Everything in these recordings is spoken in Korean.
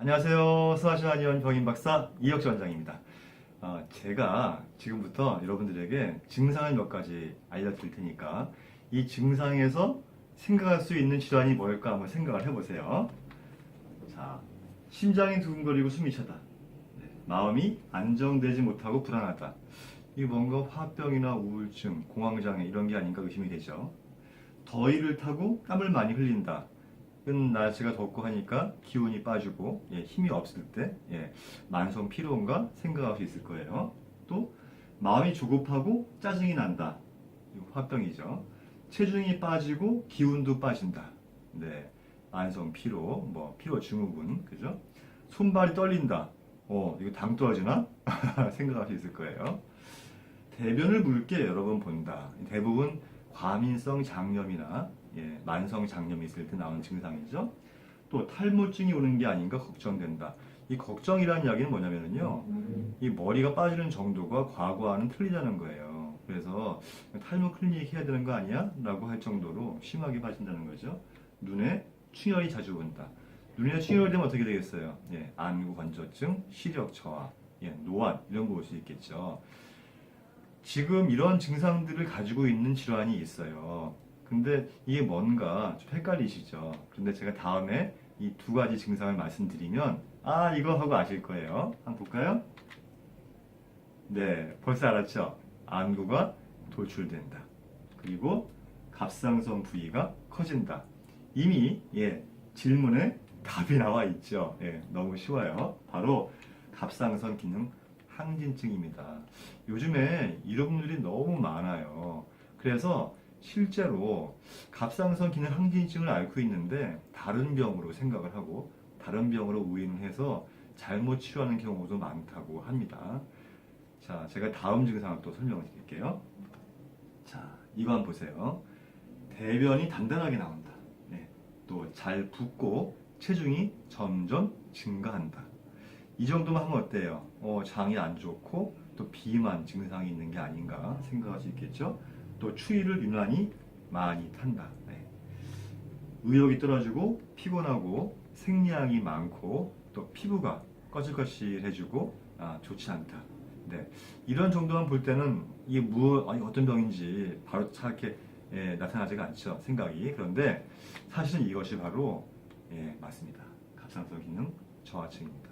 안녕하세요. 수아시아니언 병인 박사 이혁주 원장입니다. 어, 제가 지금부터 여러분들에게 증상을 몇 가지 알려드릴 테니까 이 증상에서 생각할 수 있는 질환이 뭘까 한번 생각을 해보세요. 자, 심장이 두근거리고 숨이 차다. 네, 마음이 안정되지 못하고 불안하다. 이게 뭔가 화병이나 우울증, 공황장애 이런 게 아닌가 의심이 되죠. 더위를 타고 땀을 많이 흘린다. 은 날씨가 덥고 하니까 기운이 빠지고 예, 힘이 없을 때 예, 만성 피로인가 생각할 수 있을 거예요. 또 마음이 조급하고 짜증이 난다. 화병이죠. 체중이 빠지고 기운도 빠진다. 네, 만성 피로, 뭐 피로 증후군, 그죠? 손발이 떨린다. 어, 이거 당 떨어지나? 생각할 수 있을 거예요. 대변을 묽게 여러 번 본다. 대부분 과민성 장염이나 예, 만성 장염이 있을 때 나오는 증상이죠. 또 탈모증이 오는 게 아닌가 걱정된다. 이 걱정이라는 이야기는 뭐냐면요. 이 머리가 빠지는 정도가 과거와는 틀리다는 거예요. 그래서 탈모 클리닉 해야 되는 거 아니야? 라고 할 정도로 심하게 빠진다는 거죠. 눈에 충혈이 자주 온다. 눈에 충혈이 되면 어떻게 되겠어요? 예, 안구 건조증, 시력 저하, 예, 노안 이런 거 올 수 있겠죠. 지금 이런 증상들을 가지고 있는 질환이 있어요. 근데 이게 뭔가 좀 헷갈리시죠? 그런데 제가 다음에 이 두 가지 증상을 말씀드리면 아 이거 하고 아실 거예요. 한번 볼까요? 네, 벌써 알았죠? 안구가 돌출된다. 그리고 갑상선 부위가 커진다. 이미 예 질문에 답이 나와 있죠. 예, 너무 쉬워요. 바로 갑상선 기능 항진증입니다. 요즘에 이런 분들이 너무 많아요. 그래서 실제로 갑상선 기능 항진증을 앓고 있는데 다른 병으로 생각을 하고 다른 병으로 우인을 해서 잘못 치료하는 경우도 많다고 합니다. 자, 제가 다음 증상을 또 설명을 드릴게요. 자, 이거 보세요. 대변이 단단하게 나온다. 네, 또잘 붓고 체중이 점점 증가한다. 이 정도만 하면 어때요? 어, 장이 안 좋고 또 비만 증상이 있는 게 아닌가 생각할 수 있겠죠? 또 추위를 유난히 많이 탄다. 네. 의욕이 떨어지고 피곤하고 생리량이 많고 또 피부가 거칠거칠해지고 아, 좋지 않다. 네. 이런 정도만 볼 때는 이게 무 아니 어떤 병인지 바로 차게 예, 나타나지가 않죠 생각이 그런데 사실은 이것이 바로 예, 맞습니다 갑상선 기능 저하증입니다.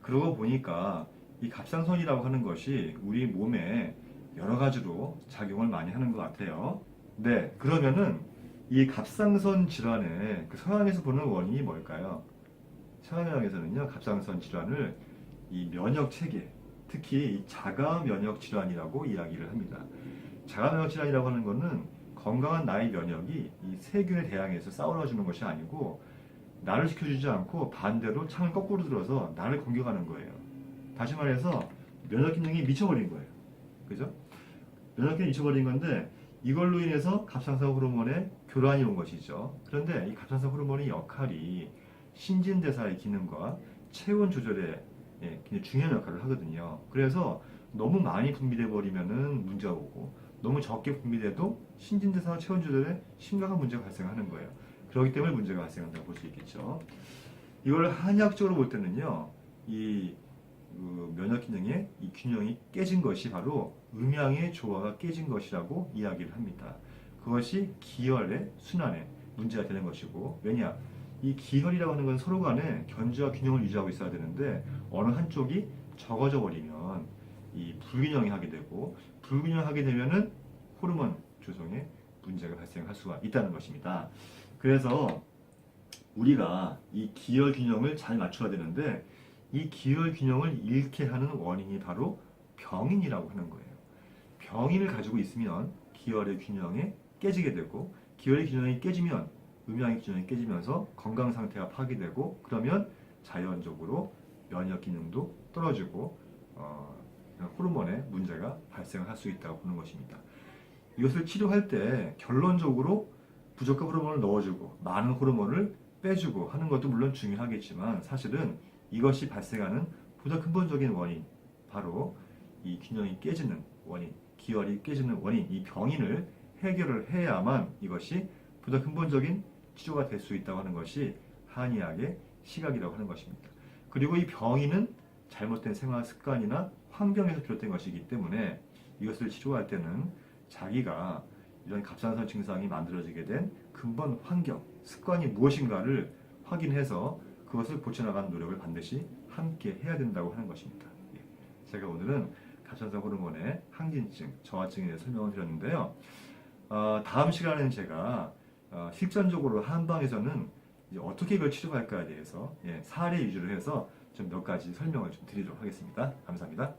그러고 보니까 이 갑상선이라고 하는 것이 우리 몸에 여러 가지로 작용을 많이 하는 것 같아요. 네, 그러면은 이 갑상선 질환의 그 서양에서 보는 원인이 뭘까요? 서양에서는요, 갑상선 질환을 이 면역 체계, 특히 이 자가 면역 질환이라고 이야기를 합니다. 자가 면역 질환이라고 하는 것은 건강한 나의 면역이 이 세균에 대항해서 싸워주는 것이 아니고 나를 지켜주지 않고 반대로 창을 거꾸로 들어서 나를 공격하는 거예요. 다시 말해서 면역 기능이 미쳐버린 거예요. 그죠? 면역 기능이 미쳐버린 건데 이걸로 인해서 갑상선 호르몬의 교란이 온 것이죠. 그런데 이 갑상선 호르몬의 역할이 신진대사의 기능과 체온 조절에 예, 굉장히 중요한 역할을 하거든요. 그래서 너무 많이 분비돼 버리면은 문제가 오고 너무 적게 분비돼도 신진대사와 체온 조절에 심각한 문제가 발생하는 거예요. 그렇기 때문에 문제가 발생한다고 볼 수 있겠죠. 이걸 한의학적으로 볼 때는요, 이 그 면역 기능의 이 균형이 깨진 것이 바로 음양의 조화가 깨진 것이라고 이야기를 합니다. 그것이 기혈의 순환에 문제가 되는 것이고, 왜냐? 이 기혈이라고 하는 건 서로 간에 견주와 균형을 유지하고 있어야 되는데, 어느 한쪽이 적어져 버리면 이 불균형이 하게 되고, 불균형하게 되면은 호르몬 조성에 문제가 발생할 수가 있다는 것입니다. 그래서 우리가 이 기혈 균형을 잘 맞춰야 되는데 이 기혈 균형을 잃게 하는 원인이 바로 병인이라고 하는 거예요. 병인을 가지고 있으면 기혈의 균형이 깨지게 되고 기혈의 균형이 깨지면 음양의 균형이 깨지면서 건강 상태가 파괴되고 그러면 자연적으로 면역 기능도 떨어지고 어, 호르몬에 문제가 발생할 수 있다고 보는 것입니다. 이것을 치료할 때 결론적으로 부족한 호르몬을 넣어주고 많은 호르몬을 빼주고 하는 것도 물론 중요하겠지만 사실은 이것이 발생하는 보다 근본적인 원인 바로 이 균형이 깨지는 원인 기혈이 깨지는 원인 이 병인을 해결을 해야만 이것이 보다 근본적인 치료가 될 수 있다고 하는 것이 한의학의 시각이라고 하는 것입니다. 그리고 이 병이는 잘못된 생활 습관이나 환경에서 비롯된 것이기 때문에 이것을 치료할 때는 자기가 이런 갑상선 증상이 만들어지게 된 근본 환경, 습관이 무엇인가를 확인해서 그것을 고쳐나가는 노력을 반드시 함께 해야 된다고 하는 것입니다. 예. 제가 오늘은 갑상선 호르몬의 항진증, 저하증에 대해 설명을 드렸는데요. 어, 다음 시간에는 제가 어, 실전적으로 한방에서는 어떻게 이걸 치료할까에 대해서 예, 사례 위주로 해서 좀 몇 가지 설명을 좀 드리도록 하겠습니다. 감사합니다.